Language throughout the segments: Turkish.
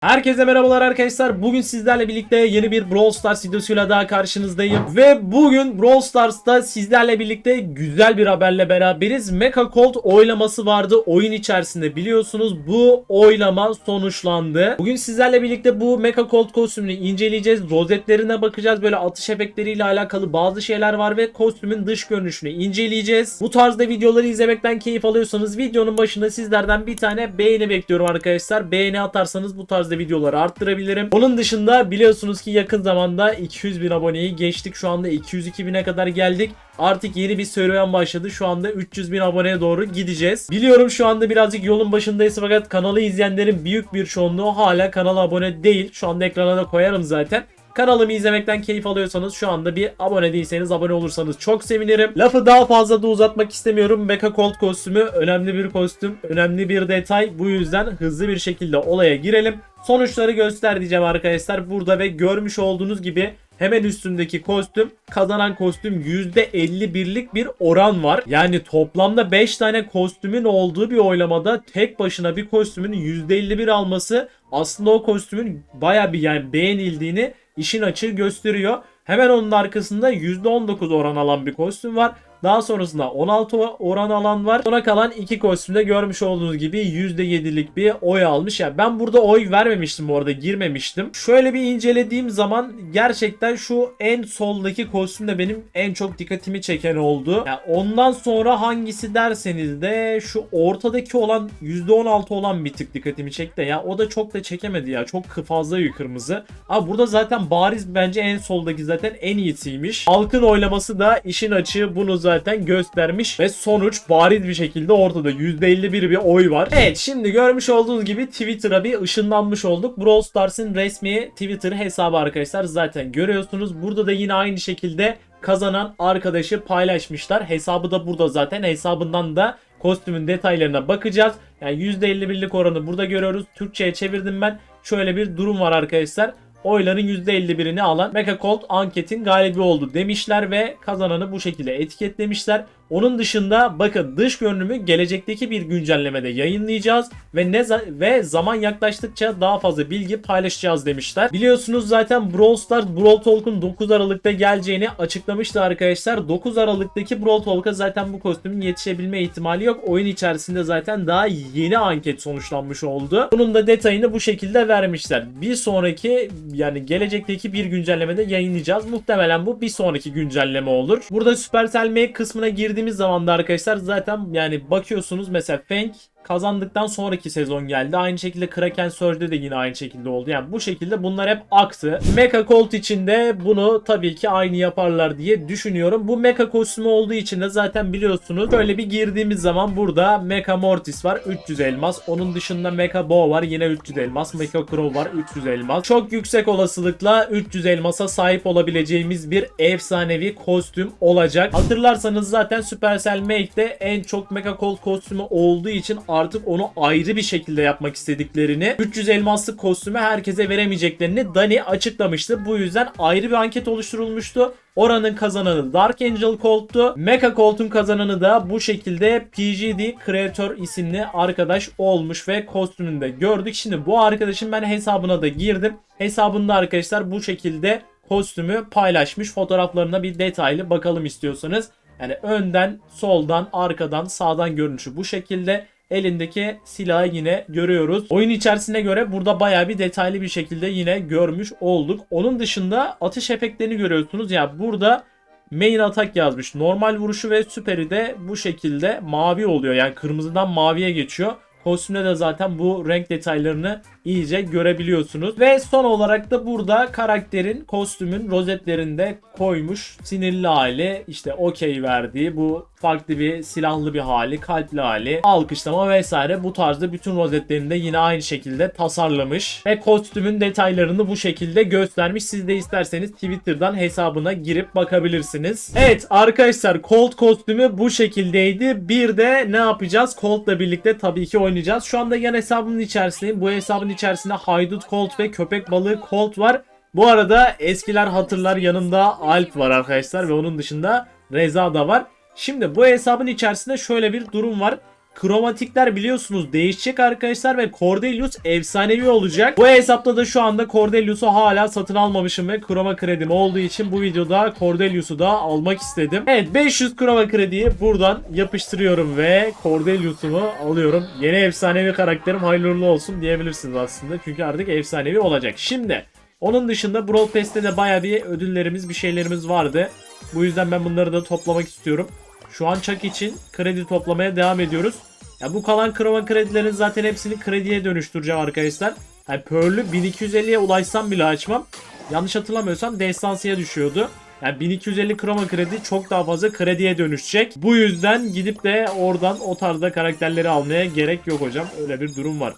Herkese merhabalar arkadaşlar. Bugün sizlerle birlikte yeni bir Brawl Stars videosuyla daha karşınızdayım. Ve bugün Brawl Stars'ta sizlerle birlikte güzel bir haberle beraberiz. Mecha Colt oylaması vardı oyun içerisinde biliyorsunuz. Bu oylama sonuçlandı. Bugün sizlerle birlikte bu Mecha Colt kostümünü inceleyeceğiz. Rozetlerine bakacağız. Böyle atış efektleriyle alakalı bazı şeyler var ve kostümün dış görünüşünü inceleyeceğiz. Bu tarzda videoları izlemekten keyif alıyorsanız videonun başında sizlerden bir tane beğeni bekliyorum arkadaşlar. Beğeni atarsanız bu tarzda videoları arttırabilirim. Onun dışında biliyorsunuz ki yakın zamanda 200 bin aboneyi geçtik. Şu anda 202 bine kadar geldik. Artık yeni bir serüven başladı. Şu anda 300 bin aboneye doğru gideceğiz. Biliyorum şu anda birazcık yolun başındayız fakat kanalı izleyenlerin büyük bir çoğunluğu hala kanala abone değil. Şu anda ekrana da koyarım zaten. Kanalımı izlemekten keyif alıyorsanız şu anda bir abone değilseniz abone olursanız çok sevinirim. Lafı daha fazla da uzatmak istemiyorum. Mecha Colt kostümü önemli bir kostüm, önemli bir detay. Bu yüzden hızlı bir şekilde olaya girelim. Sonuçları göster diyeceğim arkadaşlar burada ve görmüş olduğunuz gibi hemen üstündeki kostüm kazanan kostüm %51'lik bir oran var. Yani toplamda 5 tane kostümün olduğu bir oylamada tek başına bir kostümün %51 alması aslında o kostümün baya bir yani beğenildiğini işin açığı gösteriyor. Hemen onun arkasında %19 oran alan bir kostüm var. Daha sonrasında 16 oran alan var. Sona kalan iki kostümde görmüş olduğunuz gibi %7'lik bir oy almış. Yani ben burada oy vermemiştim bu arada girmemiştim. Şöyle bir incelediğim zaman gerçekten şu en soldaki kostüm benim en çok dikkatimi çeken oldu. Yani ondan sonra hangisi derseniz de şu ortadaki olan %16 olan bir tık dikkatimi çekti. Ya o da çok da çekemedi ya. Çok fazla kırmızı. Abi burada zaten bariz bence en soldaki zaten en iyisiymiş. Halkın oylaması da işin açığı bunu zaten göstermiş ve sonuç bariz bir şekilde ortada. %51 bir oy var. Evet şimdi görmüş olduğunuz gibi Twitter'a bir ışınlanmış olduk. Brawl Stars'ın resmi Twitter hesabı arkadaşlar zaten görüyorsunuz. Burada da yine aynı şekilde kazanan arkadaşı paylaşmışlar. Hesabı da burada zaten. Hesabından da kostümün detaylarına bakacağız. Yani %51'lik oranı burada görüyoruz. Türkçe'ye çevirdim ben. Şöyle bir durum var arkadaşlar oyların %51'ini alan Mecha Colt anketin galibi oldu demişler ve kazananı bu şekilde etiketlemişler. Onun dışında bakın dış görünümü gelecekteki bir güncellemede yayınlayacağız ve ne za- ve zaman yaklaştıkça daha fazla bilgi paylaşacağız demişler. Biliyorsunuz zaten Brawl Stars Brawl Talk'un 9 Aralık'ta geleceğini açıklamıştı arkadaşlar. 9 Aralık'taki Brawl Talk'a zaten bu kostümün yetişebilme ihtimali yok. Oyun içerisinde zaten daha yeni anket sonuçlanmış oldu. Bunun da detayını bu şekilde vermişler. Bir sonraki yani gelecekteki bir güncellemede yayınlayacağız. Muhtemelen bu bir sonraki güncelleme olur. Burada Supercell Make kısmına girdiğimiz zaman da arkadaşlar zaten yani bakıyorsunuz mesela Fang kazandıktan sonraki sezon geldi. Aynı şekilde Kraken Surge'de de yine aynı şekilde oldu. Yani bu şekilde bunlar hep aktı. Mecha Colt için de bunu tabii ki aynı yaparlar diye düşünüyorum. Bu Mecha kostümü olduğu için de zaten biliyorsunuz böyle bir girdiğimiz zaman burada Mecha Mortis var 300 elmas. Onun dışında Mecha Bo var yine 300 elmas. Mecha Crow var 300 elmas. Çok yüksek olasılıkla 300 elmasa sahip olabileceğimiz bir efsanevi kostüm olacak. Hatırlarsanız zaten Supercell Make'de en çok Mecha Colt kostümü olduğu için artık onu ayrı bir şekilde yapmak istediklerini 300 elmaslık kostümü herkese veremeyeceklerini Dani açıklamıştı. Bu yüzden ayrı bir anket oluşturulmuştu. Oranın kazananı Dark Angel Colt'tu. Mecha Colt'un kazananı da bu şekilde PGD Creator isimli arkadaş olmuş ve kostümünde gördük. Şimdi bu arkadaşın ben hesabına da girdim. Hesabında arkadaşlar bu şekilde kostümü paylaşmış. Fotoğraflarına bir detaylı bakalım istiyorsanız. Yani önden, soldan, arkadan, sağdan görünüşü bu şekilde. Elindeki silahı yine görüyoruz. Oyun içerisine göre burada bayağı bir detaylı bir şekilde yine görmüş olduk. Onun dışında atış efektlerini görüyorsunuz. Ya burada main atak yazmış. Normal vuruşu ve süperi de bu şekilde mavi oluyor. Yani kırmızıdan maviye geçiyor. Kostümde de zaten bu renk detaylarını iyice görebiliyorsunuz. Ve son olarak da burada karakterin kostümün rozetlerinde koymuş sinirli hali işte okey verdiği bu farklı bir silahlı bir hali kalpli hali alkışlama vesaire bu tarzda bütün rozetlerinde yine aynı şekilde tasarlamış ve kostümün detaylarını bu şekilde göstermiş. Siz de isterseniz Twitter'dan hesabına girip bakabilirsiniz. Evet arkadaşlar Colt kostümü bu şekildeydi. Bir de ne yapacağız? Colt'la birlikte tabii ki oynayacağız. Şu anda yan hesabımın içerisindeyim. Bu hesabın içerisinde Haydut Colt ve Köpek Balığı Colt var. Bu arada eskiler hatırlar yanında Alp var arkadaşlar ve onun dışında Reza da var. Şimdi bu hesabın içerisinde şöyle bir durum var. Kromatikler biliyorsunuz değişecek arkadaşlar ve Cordelius efsanevi olacak. Bu hesapta da şu anda Cordelius'u hala satın almamışım ve kroma kredim olduğu için bu videoda Cordelius'u da almak istedim. Evet 500 kroma krediyi buradan yapıştırıyorum ve Cordelius'umu alıyorum. Yeni efsanevi karakterim hayırlı olsun diyebilirsiniz aslında. Çünkü artık efsanevi olacak. Şimdi onun dışında Brawl Pass'te de baya bir ödüllerimiz bir şeylerimiz vardı. Bu yüzden ben bunları da toplamak istiyorum. Şu an Chuck için kredi toplamaya devam ediyoruz. Ya bu kalan kroma kredilerin zaten hepsini krediye dönüştüreceğim arkadaşlar. Yani Pearl'ü 1250'ye ulaşsam bile açmam. Yanlış hatırlamıyorsam destansıya düşüyordu. Yani 1250 kroma kredi çok daha fazla krediye dönüşecek. Bu yüzden gidip de oradan o tarzda karakterleri almaya gerek yok hocam. Öyle bir durum var.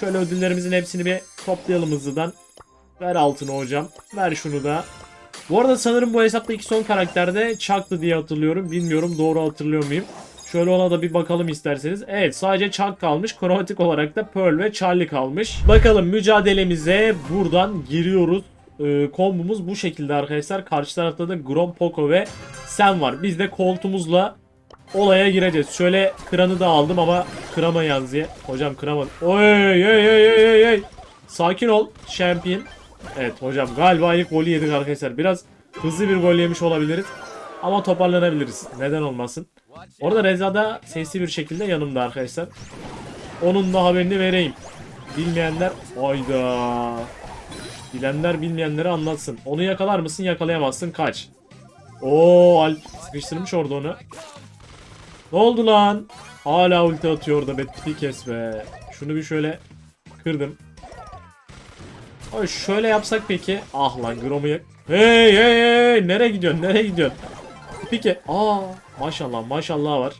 Şöyle ödüllerimizin hepsini bir toplayalım hızlıdan. Ver altını hocam. Ver şunu da. Bu arada sanırım bu hesapta iki son karakterde Chuck'tı diye hatırlıyorum. Bilmiyorum doğru hatırlıyor muyum? Şöyle ona da bir bakalım isterseniz. Evet sadece Chuck kalmış. Kromatik olarak da Pearl ve Charlie kalmış. Bakalım mücadelemize buradan giriyoruz. Ee, kombumuz bu şekilde arkadaşlar. Karşı tarafta da Grom, Poco ve Sam var. Biz de koltumuzla olaya gireceğiz. Şöyle kranı da aldım ama kırama diye. Hocam kıramadım. Oy oy oy oy oy oy. Sakin ol champion. Evet hocam galiba ilk golü yedik arkadaşlar. Biraz hızlı bir gol yemiş olabiliriz. Ama toparlanabiliriz. Neden olmasın. Orada Reza da sesli bir şekilde yanımda arkadaşlar. Onun da haberini vereyim. Bilmeyenler ayda. Bilenler bilmeyenlere anlatsın. Onu yakalar mısın? Yakalayamazsın. Kaç. Oo Alp sıkıştırmış orada onu. Ne oldu lan? Hala ulti atıyor orada be. Bir kes be. Şunu bir şöyle kırdım. Ay şöyle yapsak peki. Ah lan Grom'u Hey hey hey nereye gidiyorsun nereye gidiyorsun? Peki. Aa maşallah maşallah var.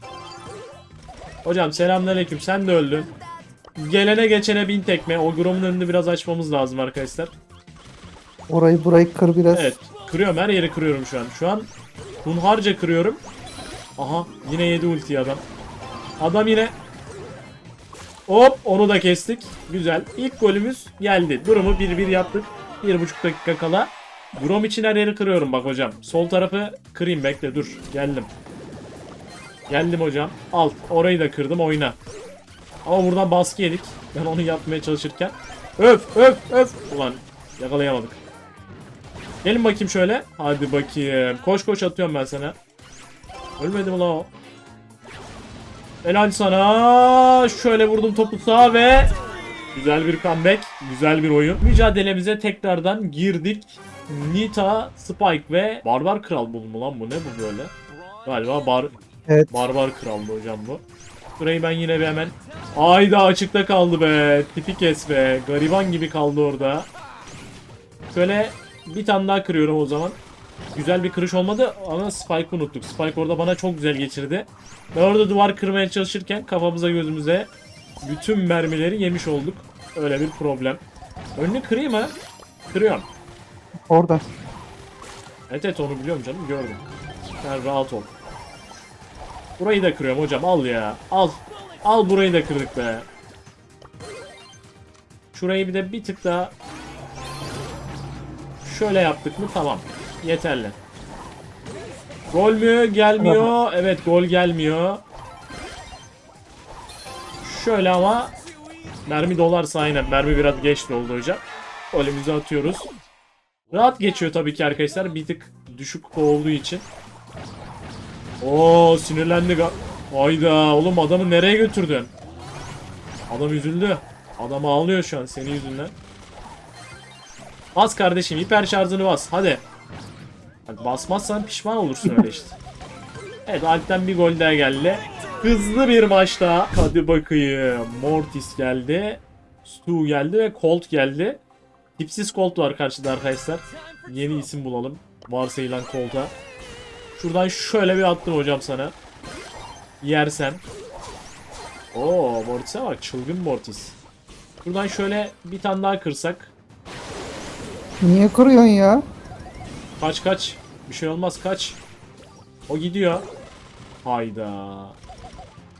Hocam selamünaleyküm sen de öldün. Gelene geçene bin tekme. O Grom'un önünü biraz açmamız lazım arkadaşlar. Orayı burayı kır biraz. Evet kırıyorum her yeri kırıyorum şu an. Şu an hunharca kırıyorum. Aha yine yedi ulti adam. Adam yine Hop onu da kestik. Güzel. İlk golümüz geldi. Durumu 1-1 yaptık. 1,5 dakika kala. Grom için her yeri kırıyorum bak hocam. Sol tarafı kırayım bekle dur. Geldim. Geldim hocam. Al. Orayı da kırdım oyna. Ama buradan baskı yedik. Ben onu yapmaya çalışırken. Öf öf öf. Ulan yakalayamadık. Gelin bakayım şöyle. Hadi bakayım. Koş koş atıyorum ben sana. Ölmedi mi la o? Helal sana. Şöyle vurdum topu sağa ve güzel bir comeback, güzel bir oyun. Mücadelemize tekrardan girdik. Nita, Spike ve Barbar Kral bu mu lan bu ne bu böyle? Galiba bar Evet. Barbar Kral'dı hocam bu. Burayı ben yine bir hemen Ayda açıkta kaldı be. Tipi kes be. Gariban gibi kaldı orada. Şöyle bir tane daha kırıyorum o zaman. Güzel bir kırış olmadı ama Spike'ı unuttuk. Spike orada bana çok güzel geçirdi. Ben orada duvar kırmaya çalışırken kafamıza gözümüze bütün mermileri yemiş olduk. Öyle bir problem. Önünü kırayım ha. Kırıyorum. Orada. Evet evet onu biliyorum canım gördüm. Sen rahat ol. Burayı da kırıyorum hocam al ya. Al. Al burayı da kırdık be. Şurayı bir de bir tık daha şöyle yaptık mı tamam. Yeterli. Gol mü? Gelmiyor. Evet gol gelmiyor. Şöyle ama mermi dolarsa aynen. Mermi biraz geç doldu hocam. Golümüzü atıyoruz. Rahat geçiyor tabii ki arkadaşlar. Bir tık düşük olduğu için. Oo sinirlendi. Hayda oğlum adamı nereye götürdün? Adam üzüldü. Adam ağlıyor şu an senin yüzünden. Bas kardeşim hiper şarjını bas hadi. Bak basmazsan pişman olursun öyle işte. Evet Alp'ten bir gol daha geldi. Hızlı bir maçta. Hadi bakayım. Mortis geldi. Stu geldi ve Colt geldi. Tipsiz Colt var karşıda arkadaşlar. Yeni isim bulalım. Varsayılan Colt'a. Şuradan şöyle bir attım hocam sana. Yersen. Oo Mortis'e bak çılgın Mortis. Şuradan şöyle bir tane daha kırsak. Niye kırıyorsun ya? Kaç kaç. Bir şey olmaz kaç. O gidiyor. Hayda.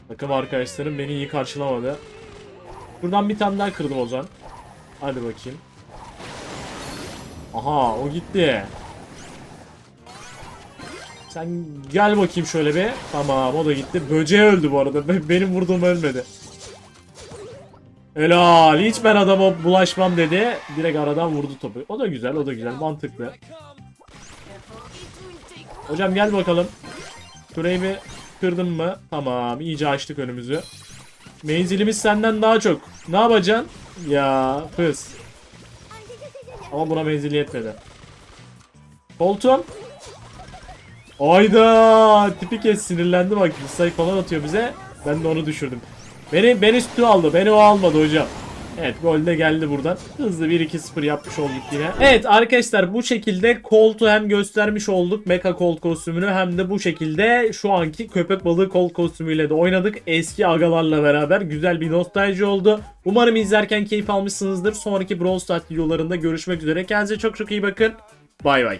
Takım arkadaşlarım beni iyi karşılamadı. Buradan bir tane daha kırdım o zaman. Hadi bakayım. Aha o gitti. Sen gel bakayım şöyle bir. Tamam o da gitti. Böceği öldü bu arada. Be- Benim vurduğum ölmedi. Helal. Hiç ben adama bulaşmam dedi. Direkt aradan vurdu topu. O da güzel, o da güzel. Mantıklı. Hocam gel bakalım. Şurayı bir kırdın mı? Tamam. iyice açtık önümüzü. Menzilimiz senden daha çok. Ne yapacaksın? Ya fıs. Ama buna menzil yetmedi. Koltuğum. Ayda tipi kes sinirlendi bak. Dislike falan atıyor bize. Ben de onu düşürdüm. Beni beni üstü aldı. Beni o almadı hocam. Evet gol de geldi buradan. Hızlı 1-2-0 yapmış olduk yine. Evet arkadaşlar bu şekilde Colt'u hem göstermiş olduk. Mecha Colt kostümünü hem de bu şekilde şu anki köpek balığı Colt kostümüyle de oynadık. Eski agalarla beraber güzel bir nostalji oldu. Umarım izlerken keyif almışsınızdır. Sonraki Brawl Stars videolarında görüşmek üzere. Kendinize çok çok iyi bakın. Bay bay.